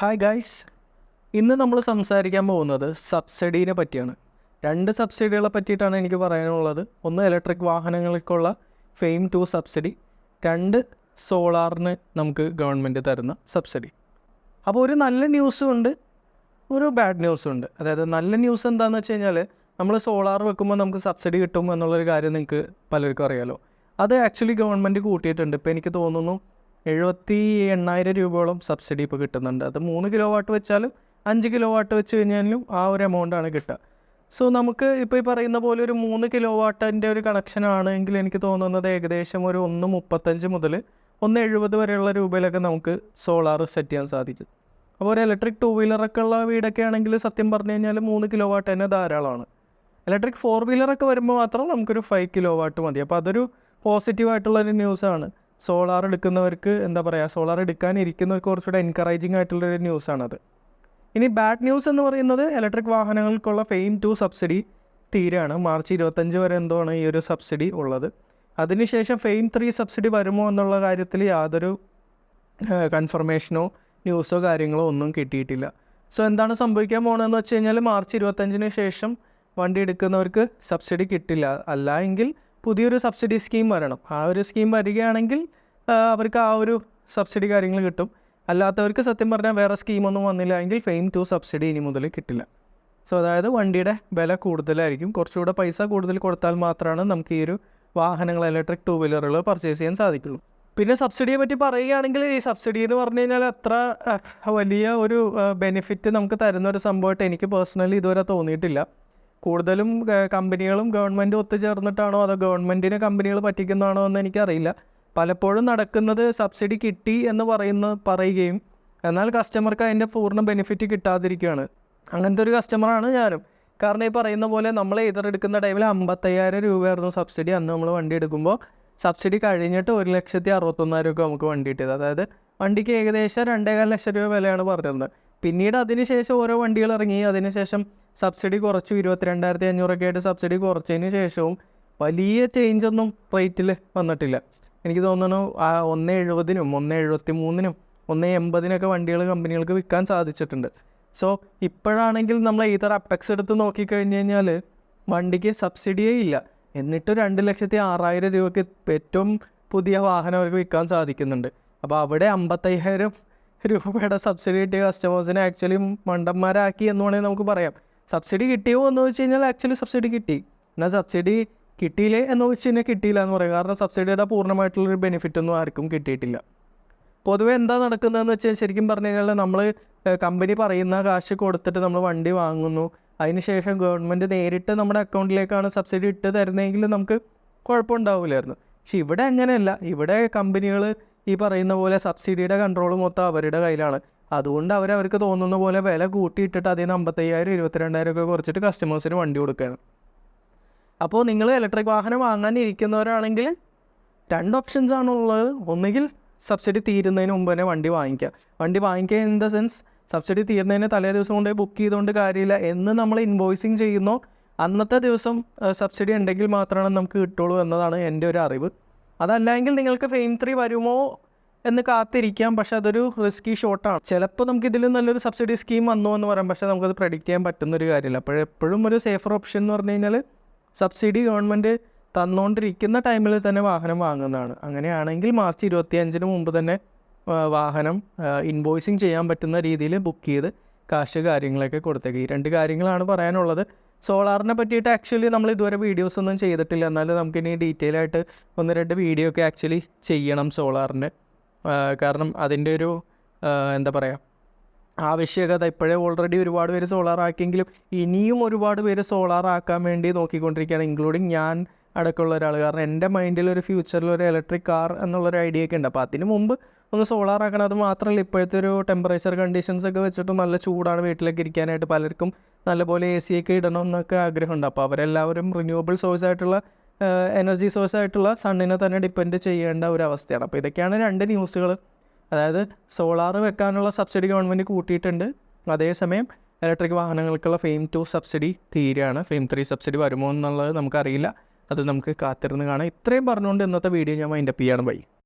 Hi guys ഇന്ന് നമ്മൾ സംസാരിക്കാൻ പോകുന്നത് സബ്സിഡീനെ പറ്റിയാണ്. രണ്ട് സബ്സിഡികളെ പറ്റിയിട്ടാണ് എനിക്ക് പറയാനുള്ളത്. ഒന്ന് ഇലക്ട്രിക് വാഹനങ്ങൾക്കുള്ള ഫെയിം ടു സബ്സിഡി രണ്ട് സോളാറിന് നമുക്ക് ഗവൺമെന്റ് തരുന്ന സബ്സിഡി. അപ്പോൾ ഒരു നല്ല ന്യൂസും ഉണ്ട് ഒരു ബാഡ് ന്യൂസും ഉണ്ട്. അതായത് നല്ല ന്യൂസ് എന്താണെന്ന് വെച്ച് കഴിഞ്ഞാൽ നമ്മൾ സോളാർ വെക്കുമ്പോൾ നമുക്ക് സബ്സിഡി കിട്ടും എന്നുള്ളൊരു കാര്യം നിങ്ങൾക്ക് പലർക്കും അറിയാലോ. അത് ആക്ച്വലി ഗവൺമെന്റ് കൂട്ടിയിട്ടുണ്ട്. ഇപ്പോൾ എനിക്ക് തോന്നുന്നു എഴുപത്തി എണ്ണായിരം രൂപയോളം സബ്സിഡി ഇപ്പോൾ കിട്ടുന്നുണ്ട്. അത് മൂന്ന് കിലോ വാട്ട് വെച്ചാലും അഞ്ച് കിലോ വാട്ട് വെച്ച് കഴിഞ്ഞാലും ആ ഒരു എമൗണ്ടാണ് കിട്ടുക. സോ നമുക്ക് ഇപ്പോൾ ഈ പറയുന്ന പോലെ ഒരു മൂന്ന് കിലോ വാട്ടിന്റെ ഒരു കണക്ഷനാണ് എങ്കിൽ എനിക്ക് തോന്നുന്നത് ഏകദേശം ഒരു ഒന്ന് മുപ്പത്തഞ്ച് മുതൽ ഒന്ന് എഴുപത് വരെയുള്ള രൂപയിലൊക്കെ നമുക്ക് സോളാർ സെറ്റ് ചെയ്യാൻ സാധിക്കും. അപ്പോൾ ഒരു ഇലക്ട്രിക് ടു വീലറൊക്കെ ഉള്ള വീടൊക്കെ ആണെങ്കിൽ സത്യം പറഞ്ഞു കഴിഞ്ഞാൽ മൂന്ന് കിലോ വാട്ട് തന്നെ ധാരാളമാണ്. ഇലക്ട്രിക് ഫോർ വീലറൊക്കെ വരുമ്പോൾ മാത്രം നമുക്കൊരു ഫൈവ് കിലോ വാട്ട് മതി. അപ്പോൾ അതൊരു പോസിറ്റീവായിട്ടുള്ളൊരു ന്യൂസാണ് സോളാർ എടുക്കുന്നവർക്ക് എന്താ പറയുക സോളാർ എടുക്കാനിരിക്കുന്നവർക്ക് കുറച്ചുകൂടെ എൻകറേജിങ് ആയിട്ടുള്ളൊരു ന്യൂസാണത് ഇനി ബാഡ് ന്യൂസ് എന്ന് പറയുന്നത് ഇലക്ട്രിക് വാഹനങ്ങൾക്കുള്ള ഫെയിം ടു സബ്സിഡി തീരാണ്. മാർച്ച് ഇരുപത്തഞ്ച് വരെ എന്തോ ആണ് ഈ ഒരു സബ്സിഡി ഉള്ളത്. അതിനുശേഷം ഫെയിം ത്രീ സബ്സിഡി വരുമോ എന്നുള്ള കാര്യത്തിൽ യാതൊരു കൺഫർമേഷനോ ന്യൂസോ കാര്യങ്ങളോ ഒന്നും കിട്ടിയിട്ടില്ല. സോ എന്താണ് സംഭവിക്കാൻ പോകണമെന്ന് വെച്ച് കഴിഞ്ഞാൽ മാർച്ച് ഇരുപത്തഞ്ചിന് ശേഷം വണ്ടി എടുക്കുന്നവർക്ക് സബ്സിഡി കിട്ടില്ല. അല്ല എങ്കിൽ പുതിയൊരു സബ്സിഡി സ്കീം വരണം. ആ ഒരു സ്കീം വരികയാണെങ്കിൽ അവർക്ക് ആ ഒരു സബ്സിഡി കാര്യങ്ങൾ കിട്ടും. അല്ലാത്തവർക്ക് സത്യം പറഞ്ഞാൽ വേറെ സ്കീമൊന്നും വന്നില്ല എങ്കിൽ ഫെയിം ടു സബ്സിഡി ഇനി മുതൽ കിട്ടില്ല. സോ അതായത് വണ്ടിയുടെ വില കൂടുതലായിരിക്കും. കുറച്ചുകൂടെ പൈസ കൂടുതൽ കൊടുത്താൽ മാത്രമാണ് നമുക്ക് ഈ ഒരു വാഹനങ്ങൾ ഇലക്ട്രിക് ടൂ വീലറുകൾ പർച്ചേസ് ചെയ്യാൻ സാധിക്കുള്ളൂ. പിന്നെ സബ്സിഡിയെ പറ്റി പറയുകയാണെങ്കിൽ ഈ സബ്സിഡി എന്ന് പറഞ്ഞു കഴിഞ്ഞാൽ അത്ര വലിയ ഒരു ബെനിഫിറ്റ് നമുക്ക് തരുന്ന ഒരു സംഭവമായിട്ട് എനിക്ക് പേഴ്സണലി ഇതുവരെ തോന്നിയിട്ടില്ല. കൂടുതലും കമ്പനികളും ഗവൺമെന്റും ഒത്തുചേർന്നിട്ടാണോ അതോ ഗവൺമെന്റിനെ കമ്പനികൾ പറ്റിക്കുന്നതാണോ എന്ന് എനിക്കറിയില്ല. പലപ്പോഴും നടക്കുന്നത് സബ്സിഡി കിട്ടി എന്ന് പറയുന്ന പറയുകയും എന്നാൽ കസ്റ്റമർക്ക് അതിന്റെ പൂർണ ബെനിഫിറ്റ് കിട്ടാതിരിക്കുകയാണ്. അങ്ങനത്തെ ഒരു കസ്റ്റമറാണ് ഞാനും. കാരണം ഈ പറയുന്ന പോലെ നമ്മൾ എതിർ എടുക്കുന്ന ടൈമിൽ അമ്പത്തയ്യായിരം രൂപയായിരുന്നു സബ്സിഡി. അന്ന് നമ്മൾ വണ്ടി എടുക്കുമ്പോൾ സബ്സിഡി കഴിഞ്ഞിട്ട് ഒരു ലക്ഷത്തി അറുപത്തൊന്നായിരം ഒക്കെ നമുക്ക് വണ്ടി കിട്ടിയത്. അതായത് വണ്ടിക്ക് ഏകദേശം രണ്ടേകാൽ ലക്ഷം രൂപ വിലയാണ് പറഞ്ഞിരുന്നത്. പിന്നീട് അതിനുശേഷം ഓരോ വണ്ടികൾ ഇറങ്ങി. അതിനുശേഷം സബ്സിഡി കുറച്ചു. ഇരുപത്തിരണ്ടായിരത്തി അഞ്ഞൂറൊക്കെ ആയിട്ട് സബ്സിഡി കുറച്ചതിന് ശേഷവും വലിയ ചേഞ്ച് ഒന്നും റേറ്റിൽ വന്നിട്ടില്ല. എനിക്ക് തോന്നുന്നു ആ ഒന്ന് എഴുപതിനും ഒന്ന് എഴുപത്തി മൂന്നിനും ഒന്ന് എൺപതിനൊക്കെ വണ്ടികൾ കമ്പനികൾക്ക് വിൽക്കാൻ സാധിച്ചിട്ടുണ്ട്. സോ ഇപ്പോഴാണെങ്കിൽ നമ്മൾ ഈതർ അപ്പെക്സ് എടുത്ത് നോക്കിക്കഴിഞ്ഞ് കഴിഞ്ഞാൽ വണ്ടിക്ക് സബ്സിഡിയേ ഇല്ല. എന്നിട്ട് രണ്ട് ലക്ഷത്തി ആറായിരം രൂപയ്ക്ക് ഏറ്റവും പുതിയ വാഹനം അവർക്ക് വിൽക്കാൻ സാധിക്കുന്നുണ്ട്. അപ്പോൾ അവിടെ അമ്പത്തയ്യായിരം രൂപയുടെ സബ്സിഡി കിട്ടിയ കസ്റ്റമേഴ്സിനെ ആക്ച്വലി മണ്ടന്മാരാക്കി എന്ന് വേണമെങ്കിൽ നമുക്ക് പറയാം. സബ്സിഡി കിട്ടിയോ എന്ന് വെച്ച് കഴിഞ്ഞാൽ ആക്ച്വലി സബ്സിഡി കിട്ടി. എന്നാൽ സബ്സിഡി കിട്ടിയില്ലേ എന്ന് വെച്ച് കഴിഞ്ഞാൽ കിട്ടിയില്ല എന്ന് പറയും. കാരണം സബ്സിഡിയുടെ പൂർണമായിട്ടുള്ളൊരു ബെനിഫിറ്റ് ഒന്നും ആർക്കും കിട്ടിയിട്ടില്ല. പൊതുവേ എന്താ നടക്കുന്നതെന്ന് വെച്ചാൽ ശരിക്കും പറഞ്ഞു കഴിഞ്ഞാൽ നമ്മൾ കമ്പനി പറയുന്ന കാശ് കൊടുത്തിട്ട് നമ്മൾ വണ്ടി വാങ്ങുന്നു. അതിനുശേഷം ഗവൺമെന്റ് നേരിട്ട് നമ്മുടെ അക്കൗണ്ടിലേക്കാണ് സബ്സിഡി ഇട്ട് തരുന്നതെങ്കിൽ നമുക്ക് കുഴപ്പമുണ്ടാവില്ലായിരുന്നു. പക്ഷെ ഇവിടെ അങ്ങനെയല്ല. ഇവിടെ കമ്പനികൾ ഈ പറയുന്ന പോലെ സബ്സിഡിയുടെ കൺട്രോൾ മൊത്തം അവരുടെ കയ്യിലാണ്. അതുകൊണ്ട് അവർ അവർക്ക് തോന്നുന്ന പോലെ വില കൂട്ടിയിട്ടിട്ട് അതിൽ നിന്ന് അമ്പത്തയ്യായിരം ഇരുപത്തിരണ്ടായിരം ഒക്കെ കുറച്ചിട്ട് കസ്റ്റമേഴ്സിന് വണ്ടി കൊടുക്കുകയാണ്. അപ്പോൾ നിങ്ങൾ ഇലക്ട്രിക് വാഹനം വാങ്ങാൻ ഇരിക്കുന്നവരാണെങ്കിൽ രണ്ട് ഓപ്ഷൻസ് ആണുള്ളത് ഒന്നുകിൽ സബ്സിഡി തീരുന്നതിന് മുമ്പ് തന്നെ വണ്ടി വാങ്ങിക്കുക. വണ്ടി വാങ്ങിക്കുക ഇൻ ദ സെൻസ് സബ്സിഡി തീരുന്നതിന് തലേ ദിവസം കൊണ്ട് ബുക്ക് ചെയ്തുകൊണ്ട് കാര്യമില്ല എന്ന് നമ്മൾ ഇൻവോയ്സിങ് ചെയ്യുന്നോ അന്നത്തെ ദിവസം സബ്സിഡി ഉണ്ടെങ്കിൽ മാത്രമാണ് നമുക്ക് കിട്ടുള്ളൂ എന്നതാണ് എന്റെ ഒരു അറിവ്. അതല്ലെങ്കിൽ നിങ്ങൾക്ക് ഫെയിം ത്രീ വരുമോ എന്ന് കാത്തിരിക്കാം. പക്ഷെ അതൊരു റിസ്കി ഷോട്ടാണ് ചിലപ്പോൾ നമുക്ക് ഇതിൽ നല്ലൊരു സബ്സിഡി സ്കീം വന്നു എന്ന് പറയാം. പക്ഷേ നമുക്കത് പ്രഡിക്റ്റ് ചെയ്യാൻ പറ്റുന്നൊരു കാര്യമില്ല. അപ്പോഴെപ്പോഴും ഒരു സേഫർ ഓപ്ഷൻ എന്ന് പറഞ്ഞു കഴിഞ്ഞാൽ സബ്സിഡി ഗവൺമെന്റ് തന്നുകൊണ്ടിരിക്കുന്ന ടൈമിൽ തന്നെ വാഹനം വാങ്ങുന്നതാണ്. അങ്ങനെയാണെങ്കിൽ മാർച്ച് ഇരുപത്തി അഞ്ചിന് മുമ്പ് തന്നെ വാഹനം ഇൻവോയ്സിങ് ചെയ്യാൻ പറ്റുന്ന രീതിയിൽ ബുക്ക് ചെയ്ത് കാശ് കാര്യങ്ങളൊക്കെ കൊടുത്തേക്ക്. ഈ രണ്ട് കാര്യങ്ങളാണ് പറയാനുള്ളത്. സോളാറിനെ പറ്റിയിട്ട് ആക്ച്വലി നമ്മൾ ഇതുവരെ വീഡിയോസ് ഒന്നും ചെയ്തിട്ടില്ല. എന്നാലും നമുക്കിനി ഡീറ്റെയിൽ ആയിട്ട് ഒന്ന് രണ്ട് വീഡിയോ ഒക്കെ ആക്ച്വലി ചെയ്യണം സോളാറിന്. കാരണം അതിന്റെ ഒരു എന്താ പറയുക ആവശ്യകത ഇപ്പോഴേ ഓൾറെഡി ഒരുപാട് പേര് സോളാർ ആക്കിയെങ്കിലും ഇനിയും ഒരുപാട് പേര് സോളാർ ആക്കാൻ വേണ്ടി നോക്കിക്കൊണ്ടിരിക്കുകയാണ് ഇൻക്ലൂഡിങ് ഞാൻ അടക്കമുള്ള ഒരാൾ കാരണം എന്റെ മൈൻഡിൽ ഒരു ഫ്യൂച്ചറിൽ ഒരു ഇലക്ട്രിക് കാർ എന്നുള്ളൊരു ഐഡിയ ഒക്കെ ഉണ്ട്. അപ്പോൾ അതിന് മുമ്പ് ഒന്ന് സോളാർ ആക്കണം. അത് മാത്രമല്ല ഇപ്പോഴത്തെ ഒരു ടെമ്പറേച്ചർ കണ്ടീഷൻസ് ഒക്കെ വെച്ചിട്ട് നല്ല ചൂടാണ് വീട്ടിലേക്ക് ഇരിക്കാനായിട്ട് പലർക്കും. നല്ലപോലെ എ സി ഒക്കെ ഇടണം എന്നൊക്കെ ആഗ്രഹമുണ്ട്. അപ്പോൾ അവരെല്ലാവരും റിന്യൂവബിൾ സോഴ്സ് ആയിട്ടുള്ള എനർജി സോഴ്സ് ആയിട്ടുള്ള സണ്ണിനെ തന്നെ ഡിപ്പെൻഡ് ചെയ്യേണ്ട ഒരു അവസ്ഥയാണ്. അപ്പോൾ ഇതൊക്കെയാണ് രണ്ട് ന്യൂസുകൾ അതായത് സോളാർ വെക്കാനുള്ള സബ്സിഡി ഗവൺമെന്റ് കൂട്ടിയിട്ടുണ്ട്. അതേസമയം ഇലക്ട്രിക് വാഹനങ്ങൾക്കുള്ള ഫെയിം ടു സബ്സിഡി തീരുകയാണ്. ഫെയിം ത്രീ സബ്സിഡി വരുമോ എന്നുള്ളത് നമുക്കറിയില്ല. അത് നമുക്ക് കാത്തിരുന്ന് കാണാം. ഇത്രയും പറഞ്ഞുകൊണ്ട് ഇന്നത്തെ വീഡിയോ ഞാൻ മൈൻഡപ്പ് ചെയ്യാണ്. ബൈ